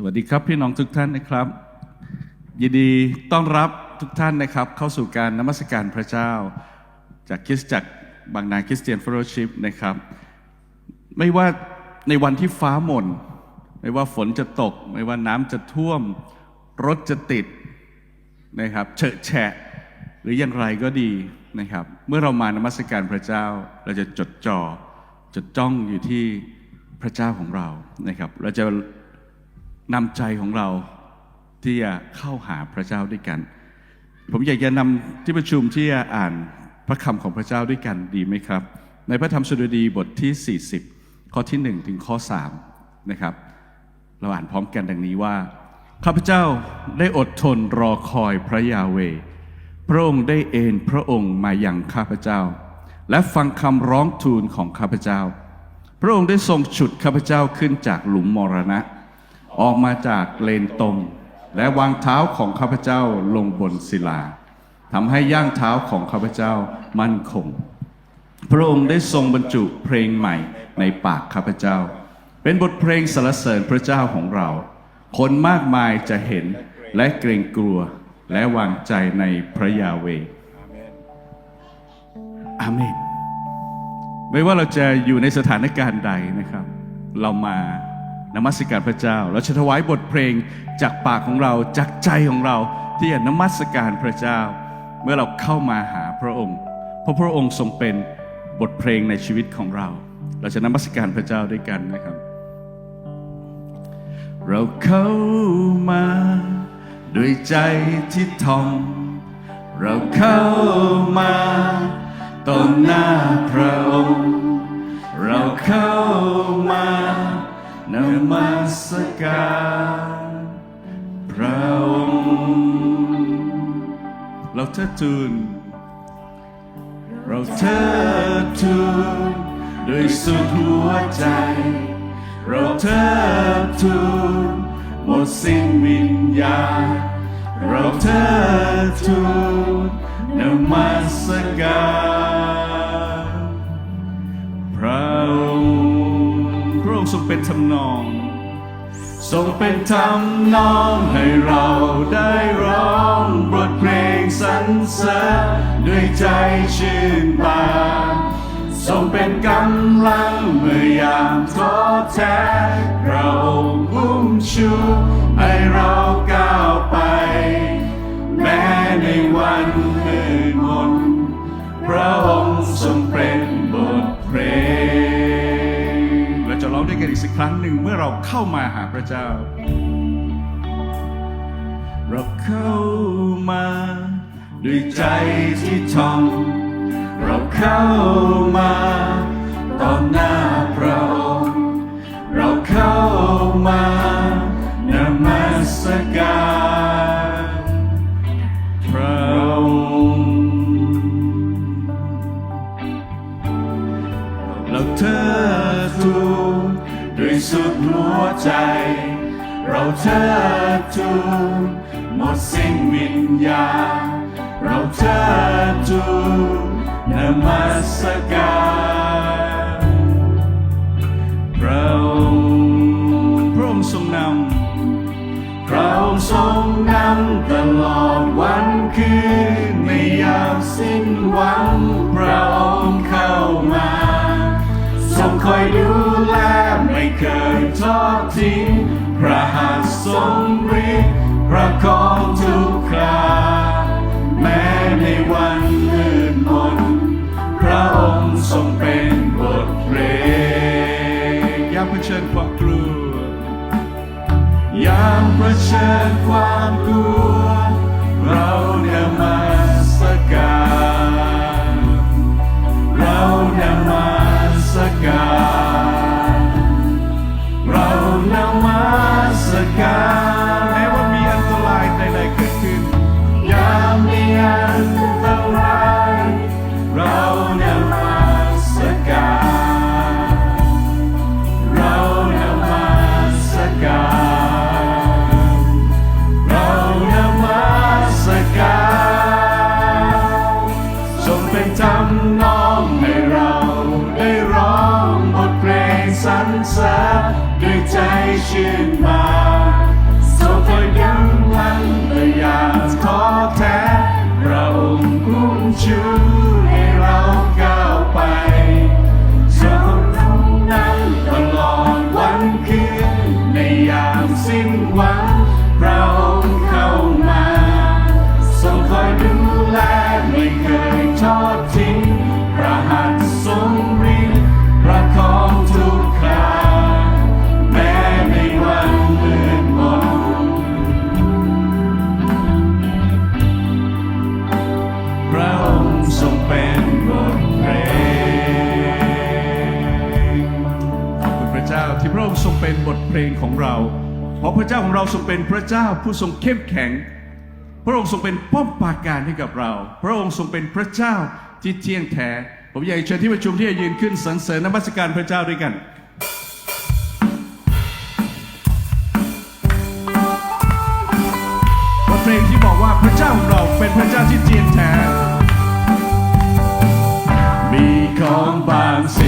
สวัสดีครับพี่น้องทุกท่านนะครับ ยินดีต้อนรับทุกท่านนะครับ เข้าสู่การนมัสการพระเจ้า จากคริสตจักรบางนาคริสเตียนฟ l ลชิพนะครับ ไม่ว่าในวันที่ฟ้าหม่นไม่ว่าฝนจะตก ไม่ว่าน้ำจะท่วม รถจะติดนะครับเฉอะแฉะ หรืออย่างไรก็ดีนะครับ เมื่อเรามานมัสการพระเจ้า เราจะจดจ่อจดจ้องอยู่ที่พระเจ้าของเรานะครับ เราจะ นำใจของเราที่จะเข้าหาพระเจ้าด้วยกัน ผมอยากจะนำที่ประชุมที่จะอ่านพระคำของพระเจ้าด้วยกันดีไหมครับ ในพระธรรมสดุดีบทที่ 40 ข้อที่ 1 ถึงข้อ3นะครับ เราอ่านพร้อมกันดังนี้ว่า ข้าพเจ้าได้อดทนรอคอยพระยาเว พระองค์ได้เอนพระองค์มาอย่างข้าพเจ้า และฟังคำร้องทูลของข้าพเจ้า พระองค์ได้ทรงฉุดข้าพเจ้าขึ้นจากหลุมมรณะ ออกมาจากเลนตมและวางเท้าของข้าพเจ้าลงบนศิลาทำให้ย่างเท้าของข้าพเจ้ามั่นคง พระองค์ได้ทรงบรรจุเพลงใหม่ในปากข้าพเจ้า เป็นบทเพลงสรรเสริญพระเจ้าของเรา คนมากมายจะเห็นและเกรงกลัวและวางใจในพระยาเวอาเมน ไม่ว่าเราจะอยู่ในสถานการณ์ใดนะครับ เรามา นมัสการพระเจ้า เราจะถวายบทเพลงจากปากของเราจากใจของเรา ที่จะนมัสการพระเจ้า เมื่อเราเข้ามาหาพระองค์ เพราะพระองค์ทรงเป็นบทเพลงในชีวิตของเรา เราจะนมัสการพระเจ้าด้วยกันนะครับ เราเข้ามาด้วยใจที่ทอง เราเข้ามาต่อหน้าพระองค์ เราเข้ามา นมัสการพระองค์เราเทิดทูนเราเทิดทูนโดยสุดหัวใจ เราเทิดทูนหมดสิ้นวิญญาณเราเทิดทูนนมัสการพระองค์ เป็นทำนอง ทรงเป็นทำนองให้เราได้ร้องบทเพลงสรรเสริญด้วยใจชื่นบานทรงเป็นกำลังเมื่อยามท้อแท้พระองค์อุ้มชูให้เราก้าวไป แม้ในวันมืดมนพระองค์ทรงเป็นบทเพลง กันอีกสักครั้งหนึ่งเมื่อเราเข้ามาหาพระเจ้า เราเข้ามาด้วยใจที่ทองเราเข้ามาต่อหน้าพระองค์เราเข้ามานมัสการพระองค์เราเทิดทูนด้วย สุดหัวใจ เราเทิดทูนหมดสิ้นวิญญาณเราเทิดทูนนมัสการพระองค์พระองค์ทรงนำพระองค์ทรงนำตลอดวันคืนในยามสิ้นหวังพระองค์เข้ามาทรงคอยดู เคยทอดทิ้งพระหัตถ์ทรงฤทธิ์พระคองทุกคราแม้ในวันมืดมนพระองค์ทรงเป็นบทเพลงยามเผชิญความกลัวยามเผชิญความกลัว เรานมัสาของเราทรงเป็นพระเจ้าผู้ทรงเข้มแข็ง พระองค์ทรงเป็นป้อมปราการให้กับเรา พระองค์ทรงเป็นพระเจ้าที่เที่ยงแท้ ผมอยากเชิญที่ประชุมที่จะยืนขึ้นสรรเสริญนมัสการพระเจ้าด้วยกันบทเพลงที่บอกว่าพระเจ้าของเราเป็นพระเจ้าที่เที่ยงแท้ มีของบางสิ่ง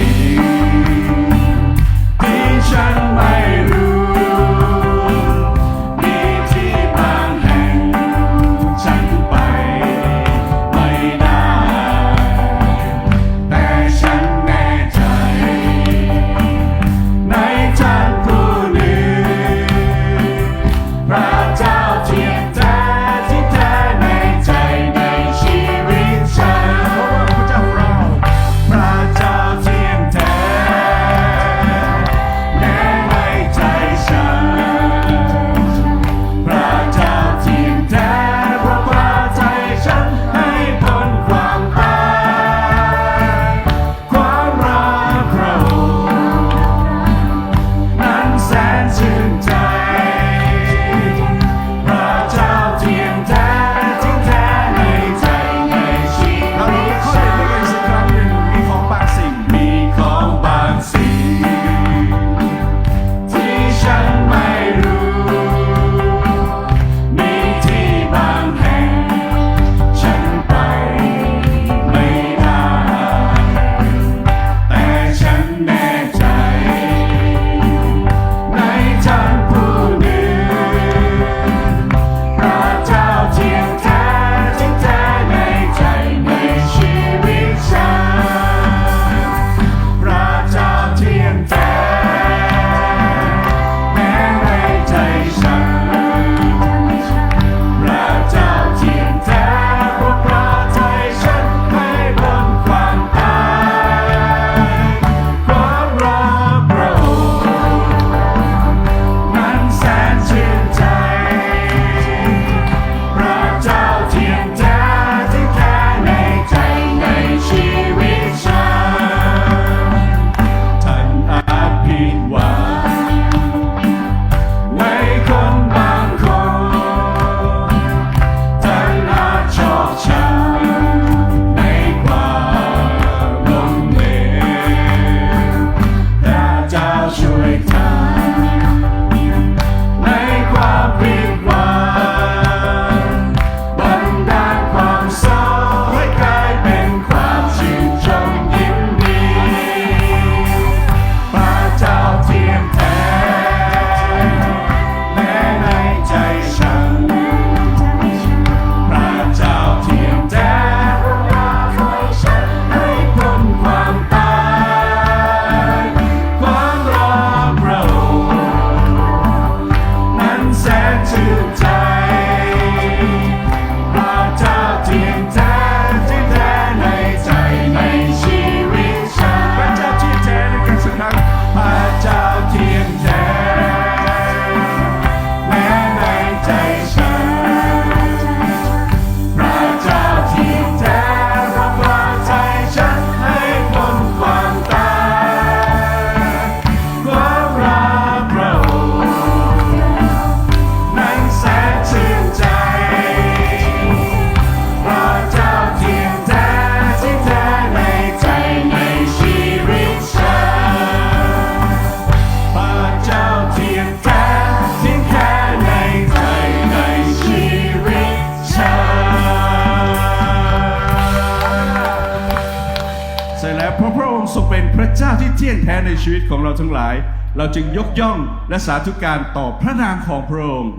เราจึงยกย่องและสาธุการต่อพระนามของพระองค์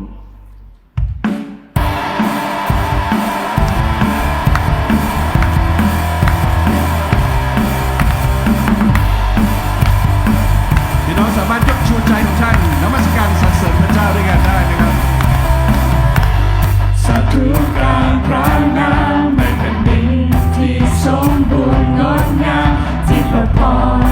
พี่น้องสมารถยกชูใจของท่านนมัสการสรรเสริญพระเจ้าด้วยกันได้นะครับสาธุการพระนามเป็นดินที่สมบูรณ์งดงามที่ประพร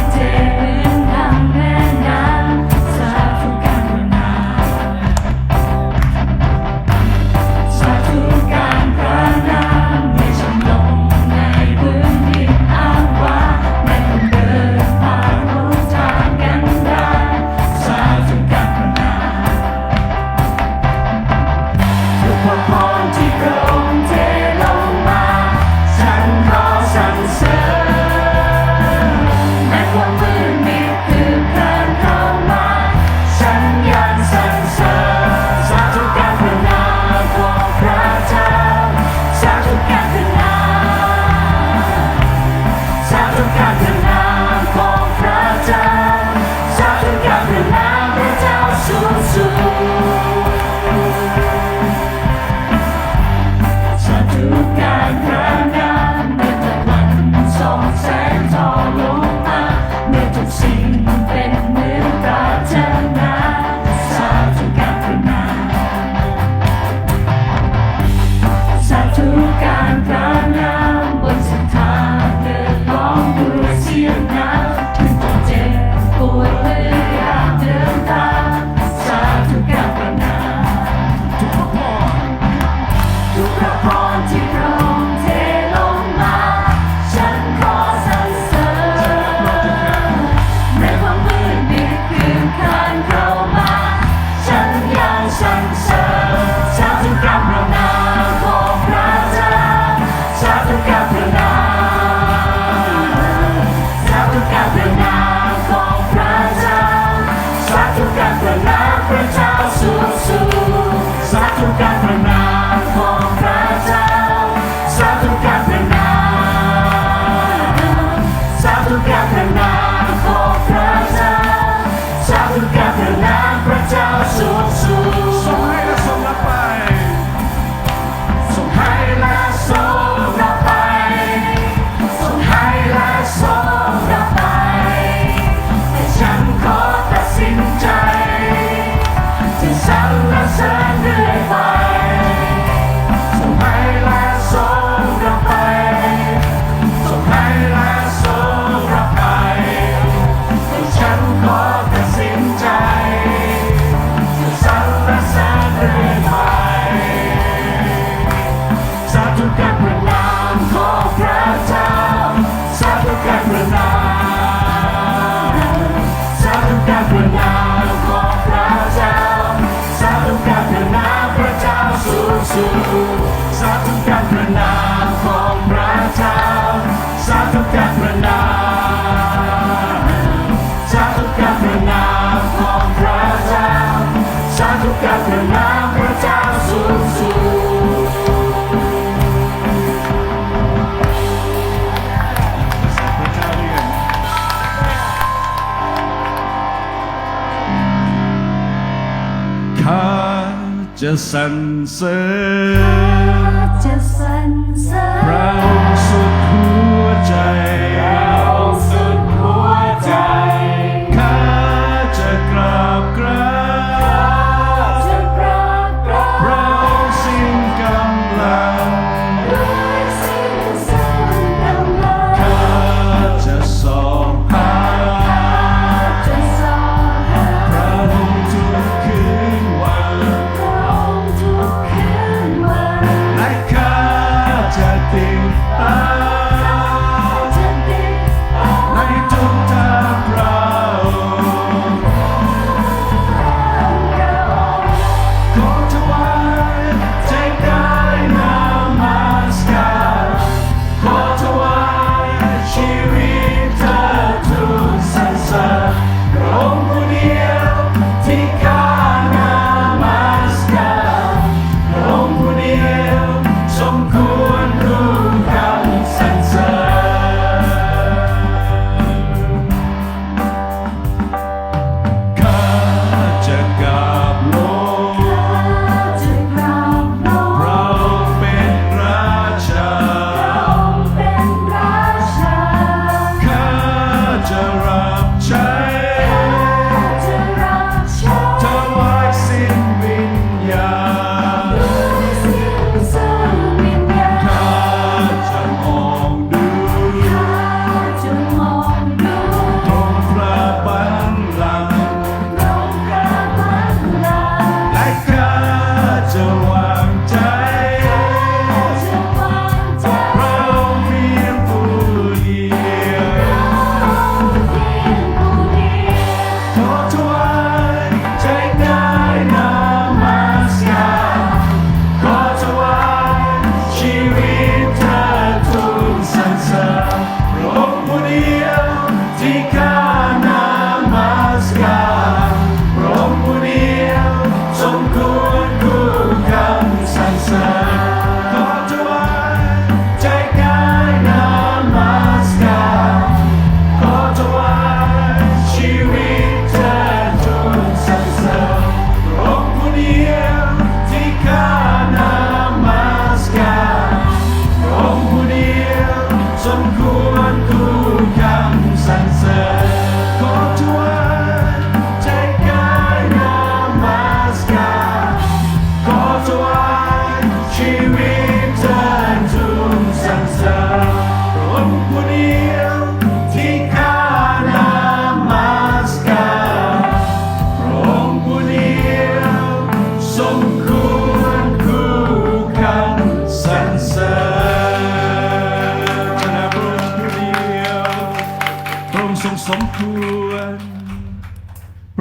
จะสั่นเสริ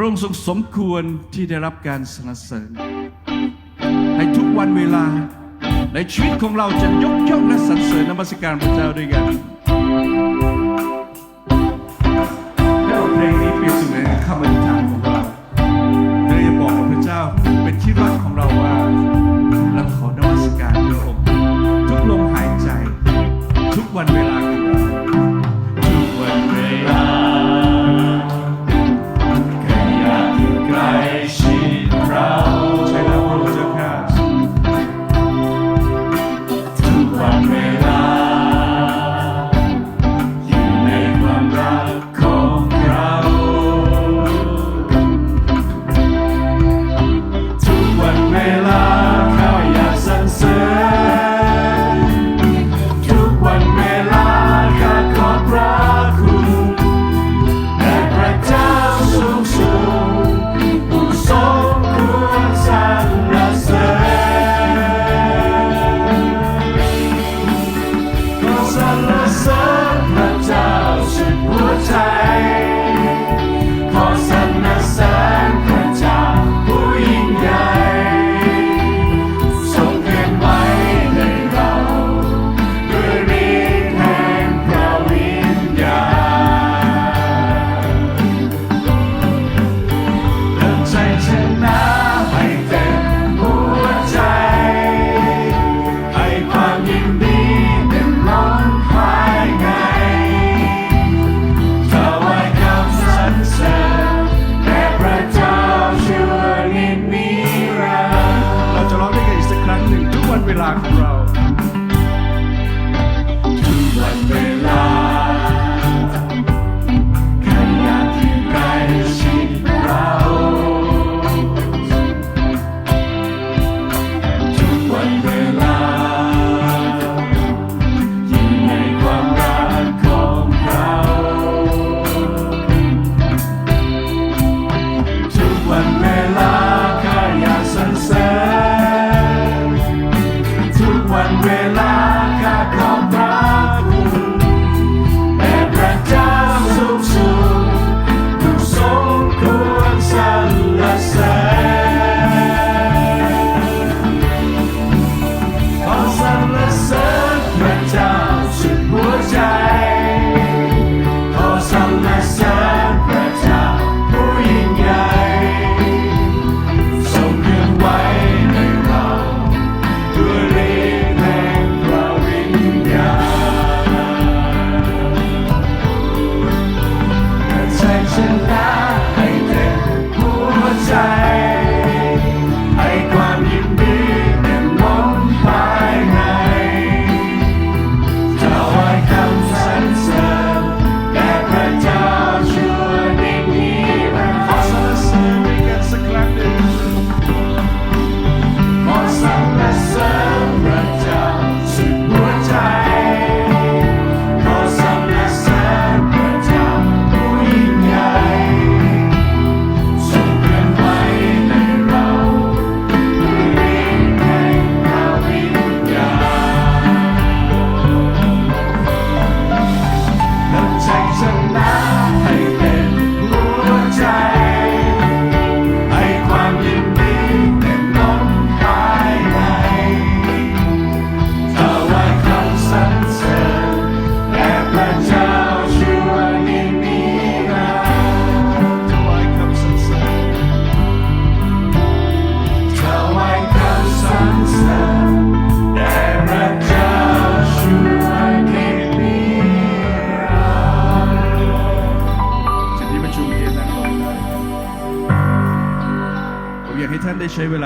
องค์ทรงสมควรที่ได้รับการสรรเสริญ ในทุกวันเวลาในชีวิตของเราจะยกย่องและสรรเสริญนมัสการพระเจ้าด้วยกัน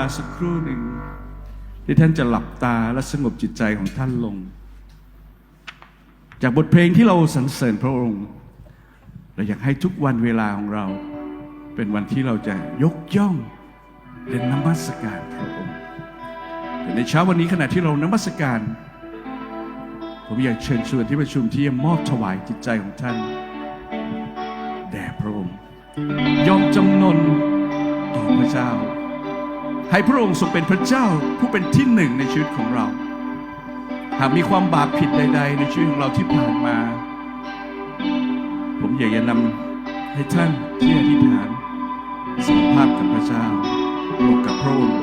าสักครู่หนึ่ง ที่ท่านจะหลับตาและสงบจิตใจของท่านลง จากบทเพลงที่เราสรรเสริญพระองค์ เราอยากให้ทุกวันเวลาของเรา เป็นวันที่เราจะยกย่องและนมัสการพระองค์แต่ในเช้าวันนี้ขณะที่เรานมัสการ ผมอยากเชิญชวนที่ประชุมที่จะมอบถวายจิตใจของท่านแด่พระองค์ยอมจำนนต่อพระเจ้า ให้พระองค์ทรงเป็นพระเจ้าผู้เป็นที่หนึ่งในชีวิตของเรา หากมีความบาปผิดใด ๆ ในชีวิตของเราที่ผ่านมา ผมอยากจะนำให้ท่านที่อธิษฐานสารภาพกับพระเจ้าบอกกับพระองค์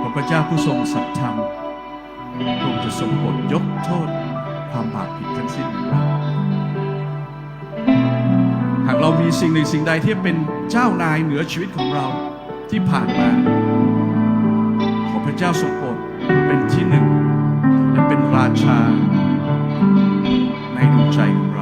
พระพระเจ้าผู้ทรงสัตย์ธรรมพระองค์จะทรงโปรดยกโทษความบาปผิดทั้งสิ้นเราหากเรามีสิ่งหนึ่งสิ่งใดที่เป็นเจ้านายเหนือชีวิตของเรา ที่ผ่านมา ขอพระเจ้าทรงโปรดเป็นที่หนึ่ง และเป็นราชาในดวงใจของเรา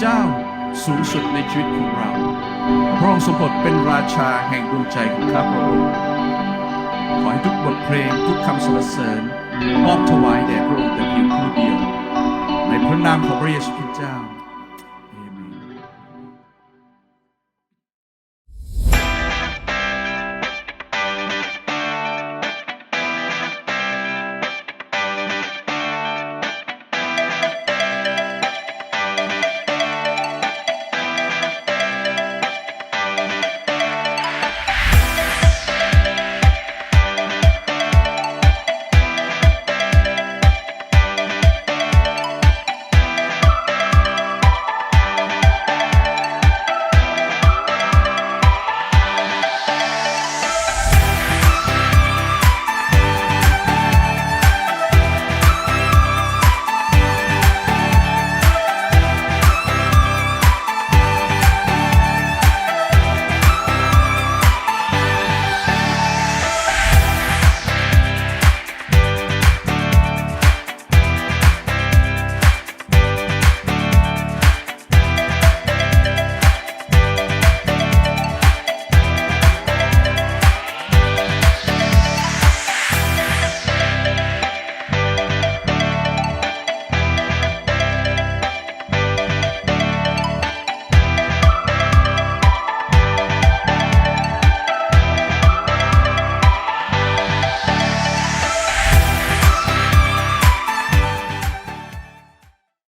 เจ้าสูงสุดในชีวิตของเรา พระองค์ทรงโปรดเป็นราชาแห่งดวงใจของข้าพระองค์ ขอให้ทุกบทเพลงทุกคำสรรเสริญมอบถวายแด่พระองค์แต่เพียงผู้เดียว ในพระนามของพระเยซูคริสต์เจ้า